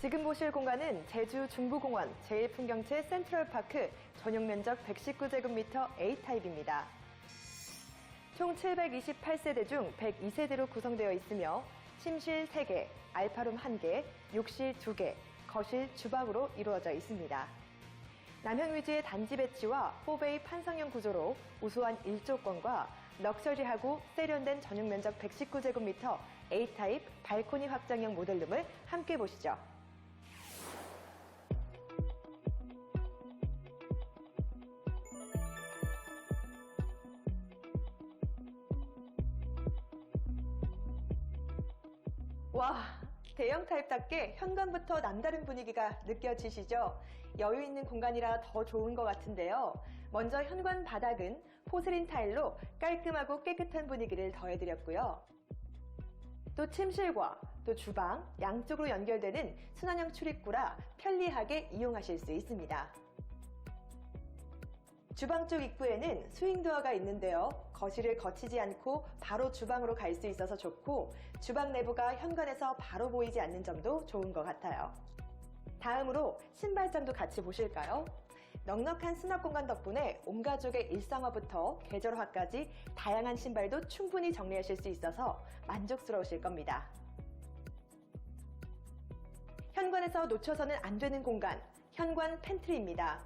지금 보실 공간은 제주 중부공원 제1풍경채 센트럴파크 전용 면적 119제곱미터 A타입입니다. 총 728세대 중 102세대로 구성되어 있으며 침실 3개, 알파룸 1개, 욕실 2개, 거실, 주방으로 이루어져 있습니다. 남형 위주의 단지 배치와 4베이 판상형 구조로 우수한 일조권과 럭셔리하고 세련된 전용 면적 119제곱미터 A타입 발코니 확장형 모델룸을 함께 보시죠. 와, 대형 타입답게 현관부터 남다른 분위기가 느껴지시죠? 여유 있는 공간이라 더 좋은 것 같은데요. 먼저 현관 바닥은 포슬린 타일로 깔끔하고 깨끗한 분위기를 더해드렸고요. 또 침실과 또 주방 양쪽으로 연결되는 순환형 출입구라 편리하게 이용하실 수 있습니다. 주방 쪽 입구에는 스윙도어가 있는데요. 거실을 거치지 않고 바로 주방으로 갈 수 있어서 좋고 주방 내부가 현관에서 바로 보이지 않는 점도 좋은 것 같아요. 다음으로 신발장도 같이 보실까요? 넉넉한 수납 공간 덕분에 온 가족의 일상화부터 계절화까지 다양한 신발도 충분히 정리하실 수 있어서 만족스러우실 겁니다. 현관에서 놓쳐서는 안 되는 공간, 현관 팬트리입니다.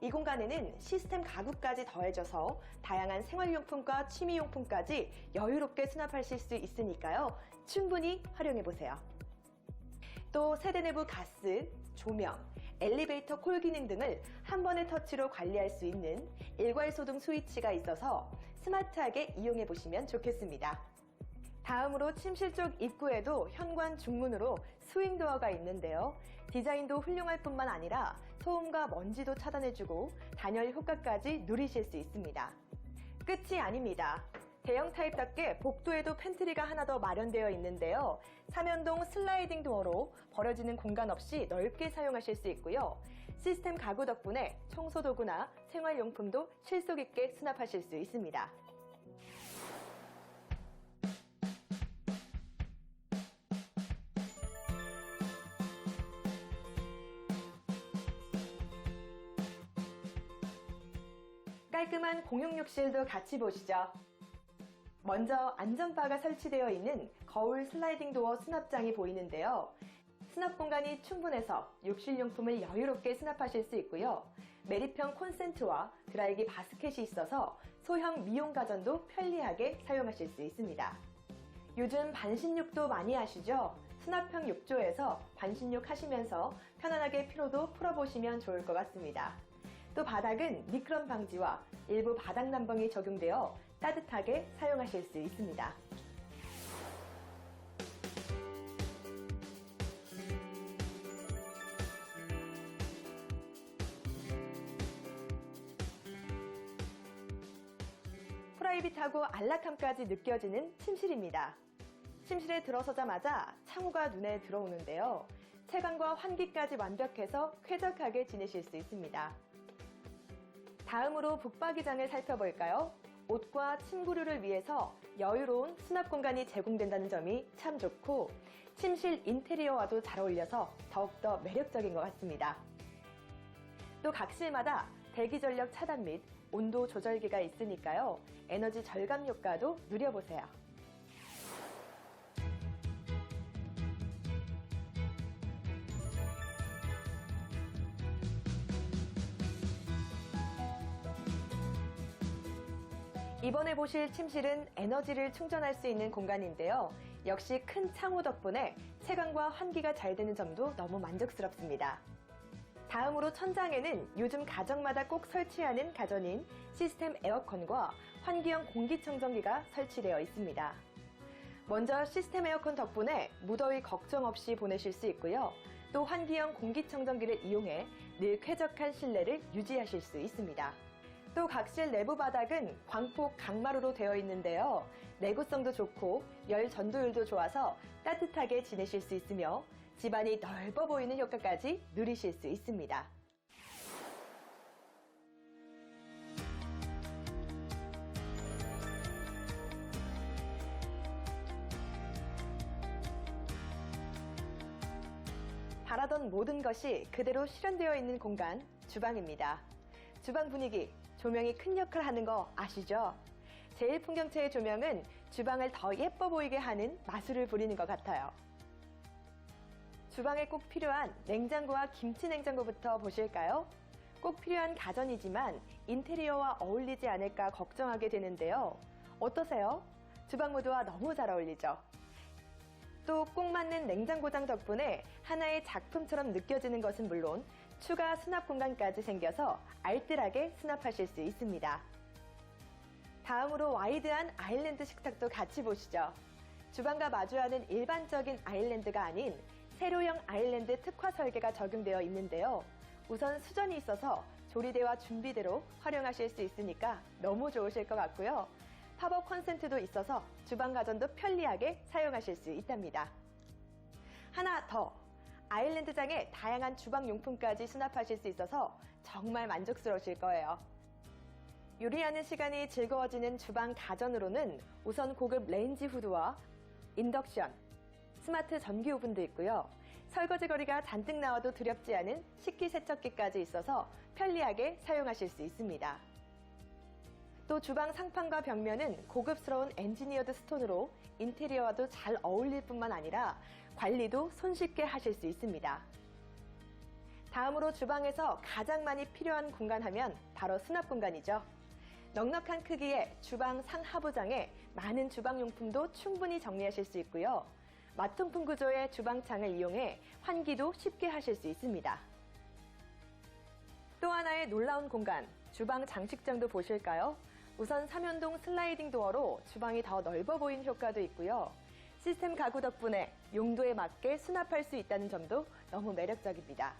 이 공간에는 시스템 가구까지 더해져서 다양한 생활용품과 취미용품까지 여유롭게 수납하실 수 있으니까요. 충분히 활용해보세요. 또 세대 내부 가스, 조명, 엘리베이터 콜 기능 등을 한 번의 터치로 관리할 수 있는 일괄 소등 스위치가 있어서 스마트하게 이용해 보시면 좋겠습니다. 다음으로 침실 쪽 입구에도 현관 중문으로 스윙도어가 있는데요. 디자인도 훌륭할 뿐만 아니라 소음과 먼지도 차단해주고 단열 효과까지 누리실 수 있습니다. 끝이 아닙니다. 대형 타입답게 복도에도 팬트리가 하나 더 마련되어 있는데요. 삼연동 슬라이딩 도어로 버려지는 공간 없이 넓게 사용하실 수 있고요. 시스템 가구 덕분에 청소 도구나 생활용품도 실속 있게 수납하실 수 있습니다. 깔끔한 공용 욕실도 같이 보시죠. 먼저 안전바가 설치되어 있는 거울 슬라이딩 도어 수납장이 보이는데요. 수납 공간이 충분해서 욕실용품을 여유롭게 수납하실 수 있고요. 메리평 콘센트와 드라이기 바스켓이 있어서 소형 미용 가전도 편리하게 사용하실 수 있습니다. 요즘 반신욕도 많이 하시죠? 수납형 욕조에서 반신욕 하시면서 편안하게 피로도 풀어보시면 좋을 것 같습니다. 또 바닥은 미끄럼 방지와 일부 바닥 난방이 적용되어 따뜻하게 사용하실 수 있습니다. 프라이빗하고 안락함까지 느껴지는 침실입니다. 침실에 들어서자마자 창호가 눈에 들어오는데요. 채광과 환기까지 완벽해서 쾌적하게 지내실 수 있습니다. 다음으로 북박이장을 살펴볼까요? 옷과 침구류를 위해서 여유로운 수납 공간이 제공된다는 점이 참 좋고 침실 인테리어와도 잘 어울려서 더욱더 매력적인 것 같습니다. 또 각실마다 대기 전력 차단 및 온도 조절기가 있으니까요. 에너지 절감 효과도 누려보세요. 이번에 보실 침실은 에너지를 충전할 수 있는 공간인데요. 역시 큰 창호 덕분에 채광과 환기가 잘 되는 점도 너무 만족스럽습니다. 다음으로 천장에는 요즘 가정마다 꼭 설치하는 가전인 시스템 에어컨과 환기형 공기청정기가 설치되어 있습니다. 먼저 시스템 에어컨 덕분에 무더위 걱정 없이 보내실 수 있고요. 또 환기형 공기청정기를 이용해 늘 쾌적한 실내를 유지하실 수 있습니다. 또 각실 내부 바닥은 광폭 강마루로 되어 있는데요. 내구성도 좋고 열 전도율도 좋아서 따뜻하게 지내실 수 있으며 집안이 넓어 보이는 효과까지 누리실 수 있습니다. 바라던 모든 것이 그대로 실현되어 있는 공간, 주방입니다. 주방 분위기, 조명이 큰 역할을 하는 거 아시죠? 제1풍경체의 조명은 주방을 더 예뻐 보이게 하는 마술을 부리는 것 같아요. 주방에 꼭 필요한 냉장고와 김치 냉장고부터 보실까요? 꼭 필요한 가전이지만 인테리어와 어울리지 않을까 걱정하게 되는데요. 어떠세요? 주방 모드와 너무 잘 어울리죠? 또 꼭 맞는 냉장고장 덕분에 하나의 작품처럼 느껴지는 것은 물론 추가 수납 공간까지 생겨서 알뜰하게 수납하실 수 있습니다. 다음으로 와이드한 아일랜드 식탁도 같이 보시죠. 주방과 마주하는 일반적인 아일랜드가 아닌 세로형 아일랜드 특화 설계가 적용되어 있는데요. 우선 수전이 있어서 조리대와 준비대로 활용하실 수 있으니까 너무 좋으실 것 같고요. 팝업 컨센트도 있어서 주방 가전도 편리하게 사용하실 수 있답니다. 하나 더! 아일랜드장에 다양한 주방 용품까지 수납하실 수 있어서 정말 만족스러우실 거예요. 요리하는 시간이 즐거워지는 주방 가전으로는 우선 고급 레인지 후드와 인덕션, 스마트 전기 오븐도 있고요. 설거지 거리가 잔뜩 나와도 두렵지 않은 식기세척기까지 있어서 편리하게 사용하실 수 있습니다. 또 주방 상판과 벽면은 고급스러운 엔지니어드 스톤으로 인테리어와도 잘 어울릴 뿐만 아니라 관리도 손쉽게 하실 수 있습니다. 다음으로 주방에서 가장 많이 필요한 공간 하면 바로 수납 공간이죠. 넉넉한 크기의 주방 상하부장에 많은 주방용품도 충분히 정리하실 수 있고요. 마통풍 구조의 주방창을 이용해 환기도 쉽게 하실 수 있습니다. 또 하나의 놀라운 공간, 주방 장식장도 보실까요? 우선 삼연동 슬라이딩 도어로 주방이 더 넓어 보이는 효과도 있고요. 시스템 가구 덕분에 용도에 맞게 수납할 수 있다는 점도 너무 매력적입니다.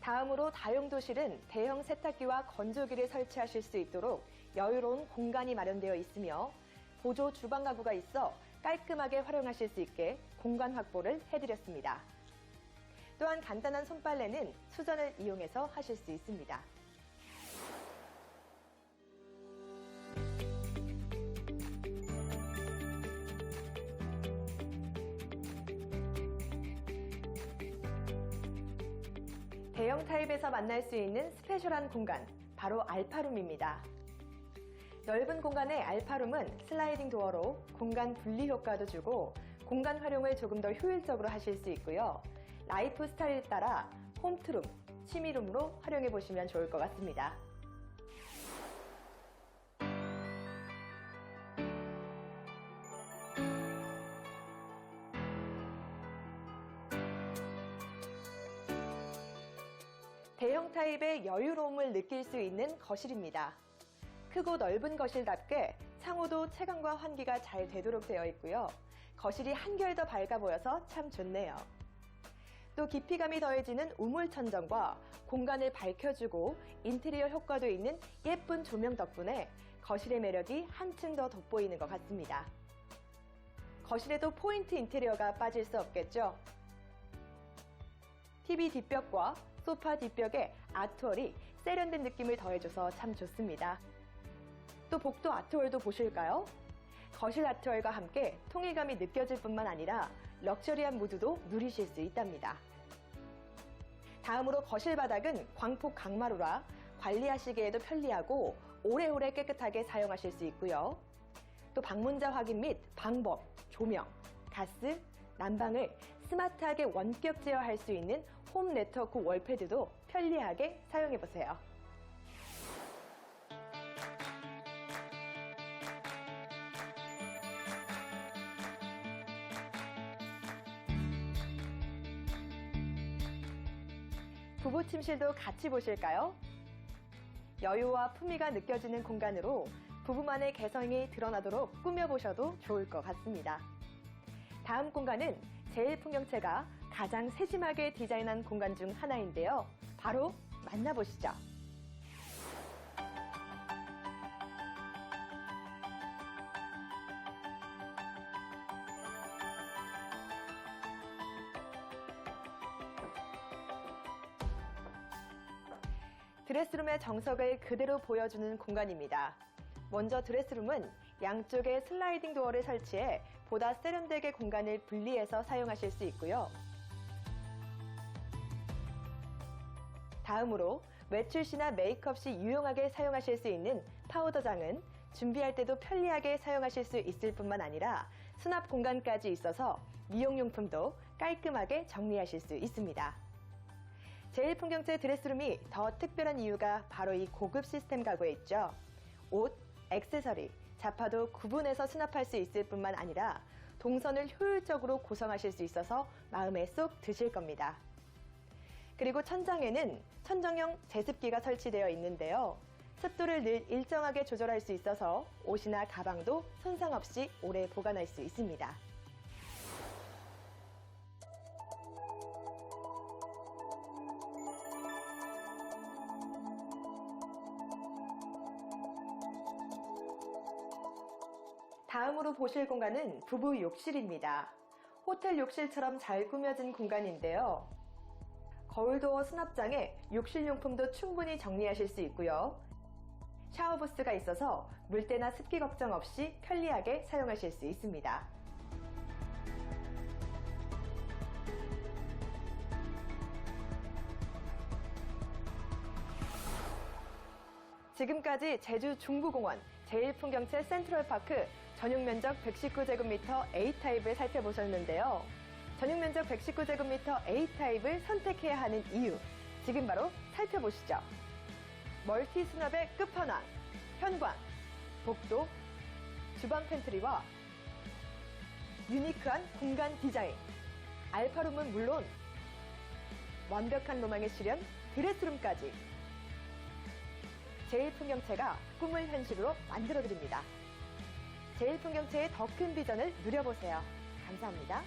다음으로 다용도실은 대형 세탁기와 건조기를 설치하실 수 있도록 여유로운 공간이 마련되어 있으며 보조 주방 가구가 있어 깔끔하게 활용하실 수 있게 공간 확보를 해드렸습니다. 또한 간단한 손빨래는 수전을 이용해서 하실 수 있습니다. 대형 타입에서 만날 수 있는 스페셜한 공간, 바로 알파룸입니다. 넓은 공간의 알파룸은 슬라이딩 도어로 공간 분리 효과도 주고 공간 활용을 조금 더 효율적으로 하실 수 있고요. 라이프 스타일에 따라 홈트룸, 취미룸으로 활용해 보시면 좋을 것 같습니다. 타입의 여유로움을 느낄 수 있는 거실입니다. 크고 넓은 거실답게 창호도 채광과 환기가 잘 되도록 되어 있고요. 거실이 한결 더 밝아 보여서 참 좋네요. 또 깊이감이 더해지는 우물 천정과 공간을 밝혀주고 인테리어 효과도 있는 예쁜 조명 덕분에 거실의 매력이 한층 더 돋보이는 것 같습니다. 거실에도 포인트 인테리어가 빠질 수 없겠죠? TV 뒷벽과 소파 뒷벽에 아트월이 세련된 느낌을 더해줘서 참 좋습니다. 또 복도 아트월도 보실까요? 거실 아트월과 함께 통일감이 느껴질 뿐만 아니라 럭셔리한 무드도 누리실 수 있답니다. 다음으로 거실 바닥은 광폭 강마루라 관리하시기에도 편리하고 오래오래 깨끗하게 사용하실 수 있고요. 또 방문자 확인 및 방법, 조명, 가스, 난방을 스마트하게 원격 제어할 수 있는 홈 네트워크 월패드도 편리하게 사용해 보세요. 부부 침실도 같이 보실까요? 여유와 품위가 느껴지는 공간으로 부부만의 개성이 드러나도록 꾸며보셔도 좋을 것 같습니다. 다음 공간은 제1풍경체가 가장 세심하게 디자인한 공간 중 하나인데요. 바로 만나보시죠. 드레스룸의 정석을 그대로 보여주는 공간입니다. 먼저 드레스룸은 양쪽에 슬라이딩 도어를 설치해 보다 세련되게 공간을 분리해서 사용하실 수 있고요. 다음으로 외출 시나 메이크업 시 유용하게 사용하실 수 있는 파우더장은 준비할 때도 편리하게 사용하실 수 있을 뿐만 아니라 수납 공간까지 있어서 미용용품도 깔끔하게 정리하실 수 있습니다. 제일 풍경제 드레스룸이 더 특별한 이유가 바로 이 고급 시스템 가구에 있죠. 옷, 액세서리, 자파도 구분해서 수납할 수 있을 뿐만 아니라 동선을 효율적으로 구성하실 수 있어서 마음에 쏙 드실 겁니다. 그리고 천장에는 천정형 제습기가 설치되어 있는데요. 습도를 늘 일정하게 조절할 수 있어서 옷이나 가방도 손상 없이 오래 보관할 수 있습니다. 다음으로 보실 공간은 부부 욕실입니다. 호텔 욕실처럼 잘 꾸며진 공간인데요. 거울도어 수납장에 욕실용품도 충분히 정리하실 수 있고요. 샤워부스가 있어서 물때나 습기 걱정 없이 편리하게 사용하실 수 있습니다. 지금까지 제주 중부공원 제일풍경채 센트럴파크 전용 면적 119제곱미터 A타입을 살펴보셨는데요. 전용 면적 119제곱미터 A타입을 선택해야 하는 이유, 지금 바로 살펴보시죠. 멀티 수납의 끝판왕, 현관, 복도, 주방 팬트리와 유니크한 공간 디자인, 알파룸은 물론 완벽한 로망의 실현, 드레스룸까지 제일 풍경채가 꿈을 현실로 만들어드립니다. 제일 풍경채의 더 큰 비전을 누려보세요. 감사합니다.